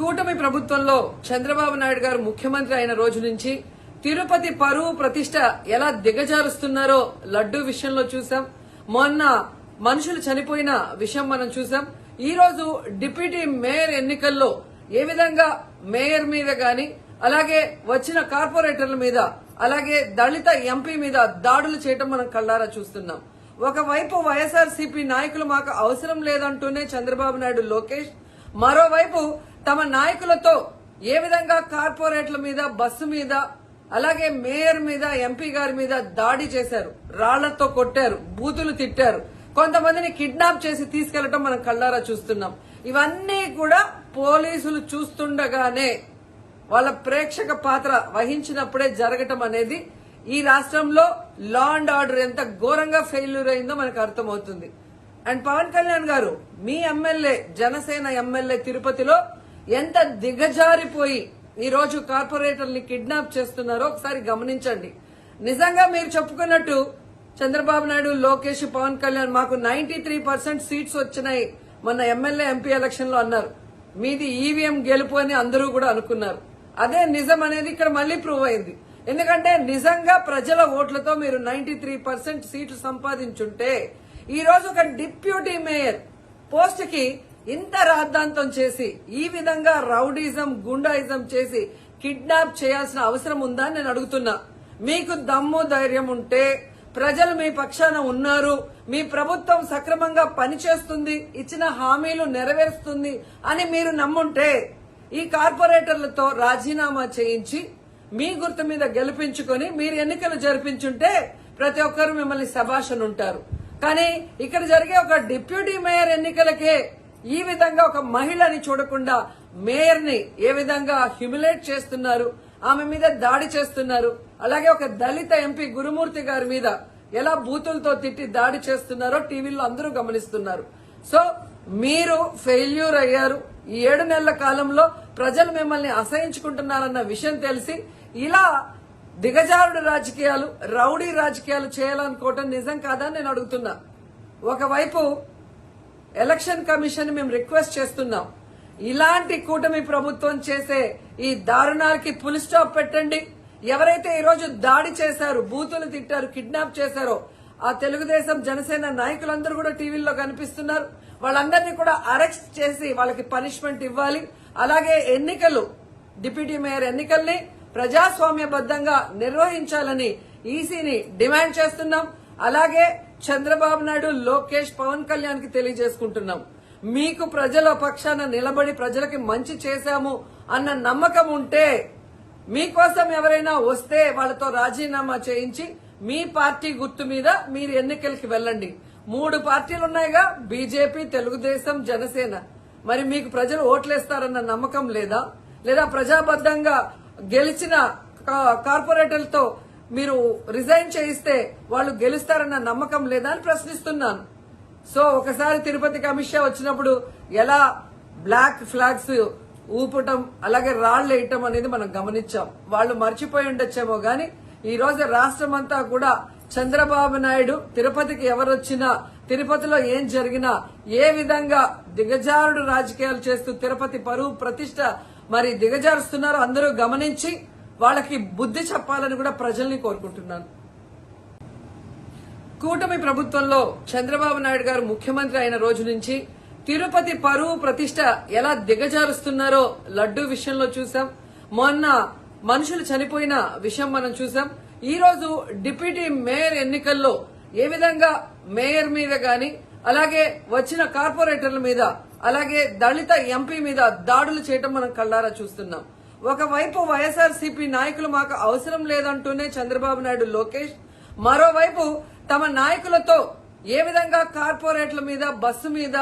కూటమి ప్రభుత్వంలో చంద్రబాబు నాయుడు గారు ముఖ్యమంత్రి అయిన రోజు నుంచి తిరుపతి పరువు ప్రతిష్ట ఎలా దిగజారుస్తున్నారో లడ్డూ విషయంలో చూసాం మొన్న మనుషులు చనిపోయిన విషయం మనం చూసాం ఈ రోజు డిప్యూటీ మేయర్ ఎన్నికల్లో ఏ విధంగా మేయర్ మీద గాని అలాగే వచ్చిన కార్పొరేటర్ల మీద అలాగే దళిత ఎంపీ మీద దాడులు చేయటం మనం కళ్ళారా చూస్తున్నాం. ఒకవైపు వైఎస్ఆర్సీపీ నాయకులు మాకు అవసరం లేదంటూనే చంద్రబాబు నాయుడు లోకేష్ మరోవైపు తమ నాయకులతో ఏ విధంగా కార్పొరేట్ల మీద బస్సు మీద అలాగే మేయర్ మీద ఎంపీ గారి మీద దాడి చేశారు రాళ్ళతో కొట్టారు బూతులు తిట్టారు కొంతమందిని కిడ్నాప్ చేసి తీసుకెళ్ళటం మనం కళ్ళారా చూస్తున్నాం. ఇవన్నీ కూడా పోలీసులు చూస్తుండగానే వాళ్ళ ప్రేక్షక పాత్ర వహించినప్పుడే జరగటం అనేది ఈ రాష్ట్రంలో లా అండ్ ఆర్డర్ ఎంత ఘోరంగా ఫెయిల్యూర్ అయిందో మనకు అర్థమవుతుంది. అండ్ పవన్ కళ్యాణ్ గారు మీ ఎమ్మెల్యే జనసేన ఎమ్మెల్యే తిరుపతిలో ఎంత దిగజారిపోయి ఈరోజు కార్పొరేటర్ని కిడ్నాప్ చేస్తున్నారో ఒకసారి గమనించండి. నిజంగా మీరు చెప్పుకున్నట్టు చంద్రబాబు నాయుడు లోకేష్ పవన్ కళ్యాణ్ మాకు నైన్టీ త్రీ పర్సెంట్ సీట్స్ వచ్చినాయి మొన్న ఎమ్మెల్యే ఎంపీ ఎలక్షన్లో అన్నారు. మీది ఈవీఎం గెలుపు అని అందరూ కూడా అనుకున్నారు. అదే నిజం అనేది ఇక్కడ మళ్ళీ ప్రూవ్ అయింది. ఎందుకంటే నిజంగా ప్రజల ఓట్లతో మీరు నైన్టీ త్రీ పర్సెంట్ సీట్లు సంపాదించుంటే ఈ రోజు ఒక డిప్యూటీ మేయర్ పోస్ట్కి ఇంత రాద్ధాంతం చేసి ఈ విధంగా రౌడీజం గుండాయిజం చేసి కిడ్నాప్ చేయాల్సిన అవసరం ఉందా నేను అడుగుతున్నా. మీకు దమ్ము ధైర్యం ఉంటే ప్రజలు మీ పక్షాన ఉన్నారు మీ ప్రభుత్వం సక్రమంగా పనిచేస్తుంది ఇచ్చిన హామీలు నెరవేరుస్తుంది అని మీరు నమ్ముంటే ఈ కార్పొరేటర్లతో రాజీనామా చేయించి మీ గుర్తు మీద గెలిపించుకొని మీరు ఎన్నికలు జరిపించుంటే ప్రతి ఒక్కరు మిమ్మల్ని శభాషను ఉంటారు. కానీ ఇక్కడ జరిగే ఒక డిప్యూటీ మేయర్ ఎన్నికలకే ఈ విధంగా ఒక మహిళని చూడకుండా మేయర్ని ఏ విధంగా హ్యూమిలేట్ చేస్తున్నారు ఆమె మీద దాడి చేస్తున్నారు అలాగే ఒక దళిత ఎంపీ గురుమూర్తి గారి మీద ఎలా బూతులతో తిట్టి దాడి చేస్తున్నారో టీవీలో అందరూ గమనిస్తున్నారు. సో మీరు ఫెయిల్యూర్ అయ్యారు. ఈ ఏడు నెలల కాలంలో ప్రజలు మిమ్మల్ని అసహించుకుంటున్నారన్న విషయం తెలిసి ఇలా దిగజారుడు రాజకీయాలు రౌడీ రాజకీయాలు చేయాలనుకోవటం నిజం కాదని నేను అడుగుతున్నా. ఒకవైపు ఎలక్షన్ కమిషన్ మేము రిక్వెస్ట్ చేస్తున్నాం. ఇలాంటి కూటమి ప్రభుత్వం చేసే ఈ దారుణాలకి పులి స్టాప్ పెట్టండి. ఎవరైతే ఈరోజు దాడి చేశారు బూతులు తిట్టారు కిడ్నాప్ చేశారో ఆ తెలుగుదేశం జనసేన నాయకులందరూ కూడా టీవీల్లో కనిపిస్తున్నారు. వాళ్ళందరినీ కూడా అరెస్ట్ చేసి వాళ్ళకి పనిష్మెంట్ ఇవ్వాలి. అలాగే ఎన్నికలు డిప్యూటీ మేయర్ ఎన్నికల్ని ప్రజాస్వామ్యబద్దంగా నిర్వహించాలని ఈసీని డిమాండ్ చేస్తున్నాం. అలాగే చంద్రబాబు నాయుడు లోకేష్ పవన్ కళ్యాణ్కి తెలియజేసుకుంటున్నాం. మీకు ప్రజల పక్షాన నిలబడి ప్రజలకి మంచి చేశాము అన్న నమ్మకం ఉంటే మీకోసం ఎవరైనా వస్తే వాళ్ళతో రాజీనామా చేయించి మీ పార్టీ గుర్తు మీద మీరు ఎన్నికలకి వెళ్ళండి. మూడు పార్టీలు ఉన్నాయిగా బీజేపీ తెలుగుదేశం జనసేన. మరి మీకు ప్రజలు ఓట్లేస్తారన్న నమ్మకం లేదా? లేదా ప్రజాబద్దంగా గెలిచిన కా- కార్పొరేటర్లతో మీరు రిజైన్ చేయిస్తే వాళ్ళు గెలుస్తారన్న నమ్మకం లేదా అని ప్రశ్నిస్తున్నాను. సో ఒకసారి తిరుపతికి అమిత్ షా వచ్చినప్పుడు ఎలా బ్లాక్ ఫ్లాగ్స్ ఊపటం అలాగే రాళ్ళు వేయటం అనేది మనం గమనించాం. వాళ్ళు మర్చిపోయి ఉండొచ్చేమో గాని ఈ రోజు రాష్ట్రం అంతా కూడా చంద్రబాబు నాయుడు తిరుపతికి ఎవరొచ్చినా తిరుపతిలో ఏం జరిగినా ఏ విధంగా దిగజారుడు రాజకీయాలు చేస్తూ తిరుపతి పరువు ప్రతిష్ట మరి దిగజారుస్తున్నారో అందరూ గమనించి వాళ్ళకి బుద్ధి చెప్పాలని కూడా ప్రజల్ని కోరుకుంటున్నాను. కూటమి ప్రభుత్వంలో చంద్రబాబు నాయుడు గారు ముఖ్యమంత్రి అయిన రోజు నుంచి తిరుపతి పరువు ప్రతిష్ట ఎలా దిగజారుస్తున్నారో లడ్డూ విషయంలో చూసాం మొన్న మనుషులు చనిపోయిన విషయం మనం చూసాం ఈ రోజు డిప్యూటీ మేయర్ ఎన్నికల్లో ఏ విధంగా మేయర్ మీద గాని అలాగే వచ్చిన కార్పొరేటర్ల మీద అలాగే దళిత ఎంపీ మీద దాడులు చేయటం మనం కళ్ళారా చూస్తున్నాం. ఒకవైపు వైఎస్ఆర్సీపీ నాయకులు మాకు అవసరం లేదంటూనే చంద్రబాబు నాయుడు లోకేష్. మరోవైపు తమ నాయకులతో ఏ విధంగా కార్పొరేట్ల మీద బస్సు మీద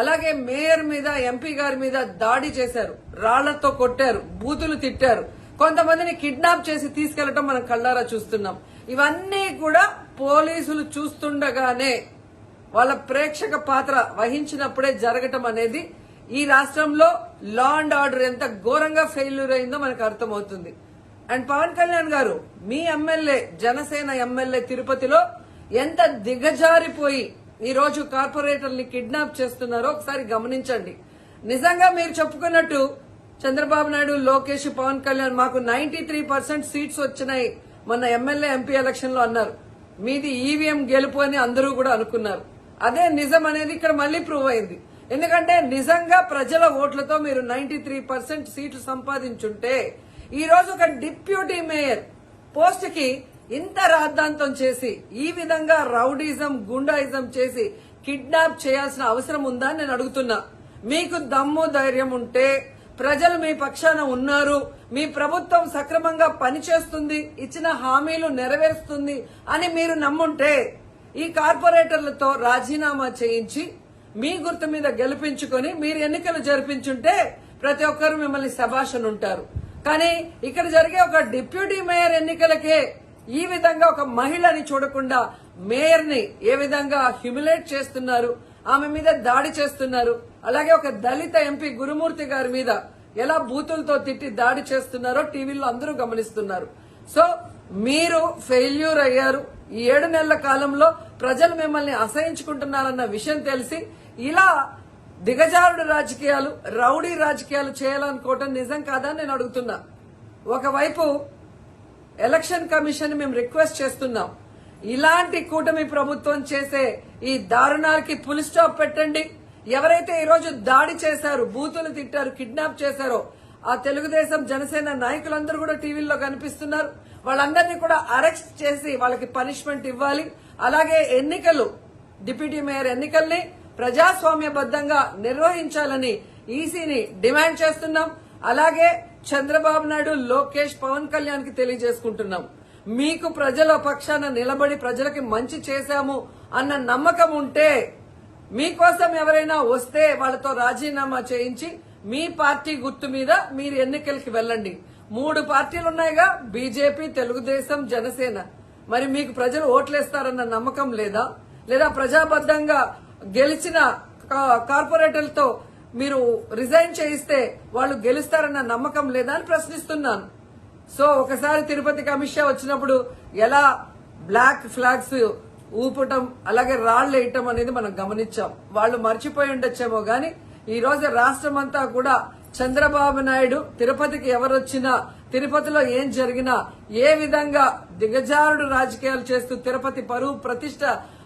అలాగే మేయర్ మీద ఎంపీ గారి మీద దాడి చేశారు? రాళ్ళతో కొట్టారు బూతులు తిట్టారు. కొంతమందిని కిడ్నాప్ చేసి తీసుకెళ్ళటం మనం కళ్ళారా చూస్తున్నాం. ఇవన్నీ కూడా పోలీసులు చూస్తుండగానే వాళ్ళ ప్రేక్షక పాత్ర వహించినప్పుడే జరగటం అనేది ఈ రాష్ట్రంలో లా అండ్ ఆర్డర్ ఎంత ఘోరంగా ఫెయిల్యూర్ అయిందో మనకు అర్థమవుతుంది. అండ్ పవన్ కళ్యాణ్ గారు మీ ఎమ్మెల్యే జనసేన ఎమ్మెల్యే తిరుపతిలో ఎంత దిగజారిపోయి ఈ రోజు కార్పొరేటర్ని కిడ్నాప్ చేస్తున్నారో ఒకసారి గమనించండి. నిజంగా మీరు చెప్పుకున్నట్టు చంద్రబాబు నాయుడు లోకేష్ పవన్ కళ్యాణ్ మాకు నైన్టీ త్రీ పర్సెంట్ సీట్స్ వచ్చినాయి మొన్న ఎమ్మెల్యే ఎంపీ ఎలక్షన్లో అన్నారు. మీది ఈవీఎం గెలుపు అని అందరూ కూడా అనుకున్నారు. అదే నిజం అనేది ఇక్కడ మళ్ళీ ప్రూవ్ అయింది. ఎందుకంటే నిజంగా ప్రజల ఓట్లతో మీరు నైన్టీ త్రీ పర్సెంట్ సీట్లు సంపాదించుంటే ఈ రోజు ఒక డిప్యూటీ మేయర్ పోస్ట్కి ఇంత రాద్ధాంతం చేసి ఈ విధంగా రౌడీజం గుండాయిజం చేసి కిడ్నాప్ చేయాల్సిన అవసరం ఉందా అని నేను అడుగుతున్నా. మీకు దమ్ము ధైర్యం ఉంటే ప్రజలు మీ పక్షాన ఉన్నారు మీ ప్రభుత్వం సక్రమంగా పనిచేస్తుంది ఇచ్చిన హామీలు నెరవేరుస్తుంది అని మీరు నమ్ముంటే ఈ కార్పొరేటర్లతో రాజీనామా చేయించి మీ గుర్తు మీద గెలిపించుకొని మీరు ఎన్నికలు జరిపించుంటే ప్రతి ఒక్కరు మిమ్మల్ని శభాషను ఉంటారు. కానీ ఇక్కడ జరిగే ఒక డిప్యూటీ మేయర్ ఎన్నికలకే ఈ విధంగా ఒక మహిళని చూడకుండా మేయర్ని ఏ విధంగా హ్యూమిలేట్ చేస్తున్నారు ఆమె మీద దాడి చేస్తున్నారు అలాగే ఒక దళిత ఎంపీ గురుమూర్తి గారి మీద ఎలా బూతులతో తిట్టి దాడి చేస్తున్నారో టీవీలో అందరూ గమనిస్తున్నారు. సో మీరు ఫెయిల్యూర్ అయ్యారు. ఈ ఏడు నెలల కాలంలో ప్రజలు మిమ్మల్ని అసహించుకుంటున్నారన్న విషయం తెలిసి ఇలా దిగజారుడు రాజకీయాలు రౌడీ రాజకీయాలు చేయాలనుకోవటం నిజం కాదని నేను అడుగుతున్నా. ఒకవైపు ఎలక్షన్ కమిషన్ మేము రిక్వెస్ట్ చేస్తున్నాం. ఇలాంటి కూటమి ప్రభుత్వం చేసే ఈ దారుణాలకి పులి స్టాప్ పెట్టండి. ఎవరైతే ఈరోజు దాడి చేశారు బూతులు తిట్టారు కిడ్నాప్ చేశారో ఆ తెలుగుదేశం జనసేన నాయకులందరూ కూడా టీవీల్లో కనిపిస్తున్నారు. వాళ్ళందరినీ కూడా అరెస్ట్ చేసి వాళ్ళకి పనిష్మెంట్ ఇవ్వాలి. అలాగే ఎన్నికలు డిప్యూటీ మేయర్ ఎన్నికల్ని ప్రజాస్వామ్యబద్దంగా నిర్వహించాలని ఈసీని డిమాండ్ చేస్తున్నాం. అలాగే చంద్రబాబు నాయుడు లోకేష్ పవన్ కళ్యాణ్కి తెలియజేసుకుంటున్నాం. మీకు ప్రజల పక్షాన నిలబడి ప్రజలకి మంచి చేశాము అన్న నమ్మకం ఉంటే మీకోసం ఎవరైనా వస్తే వాళ్ళతో రాజీనామా చేయించి మీ పార్టీ గుర్తు మీద మీరు ఎన్నికలకి వెళ్ళండి. మూడు పార్టీలు ఉన్నాయిగా బీజేపీ తెలుగుదేశం జనసేన. మరి మీకు ప్రజలు ఓట్లేస్తారన్న నమ్మకం లేదా? లేదా ప్రజాబద్దంగా గెలిచిన కా- కార్పొరేటర్లతో మీరు రిజైన్ చేయిస్తే వాళ్ళు గెలుస్తారన్న నమ్మకం లేదా అని ప్రశ్నిస్తున్నాను. సో ఒకసారి తిరుపతికి అమిత్ షా వచ్చినప్పుడు ఎలా బ్లాక్ ఫ్లాగ్స్ ఊపటం అలాగే రాళ్ళు వేయటం అనేది మనం గమనించాం. వాళ్ళు మర్చిపోయి ఉండొచ్చేమో గాని ఈ రోజు రాష్ట్రం అంతా కూడా చంద్రబాబు నాయుడు తిరుపతికి ఎవరొచ్చినా తిరుపతిలో ఏం జరిగినా ఏ విధంగా దిగజారుడు రాజకీయాలు చేస్తూ తిరుపతి పరువు ప్రతిష్ట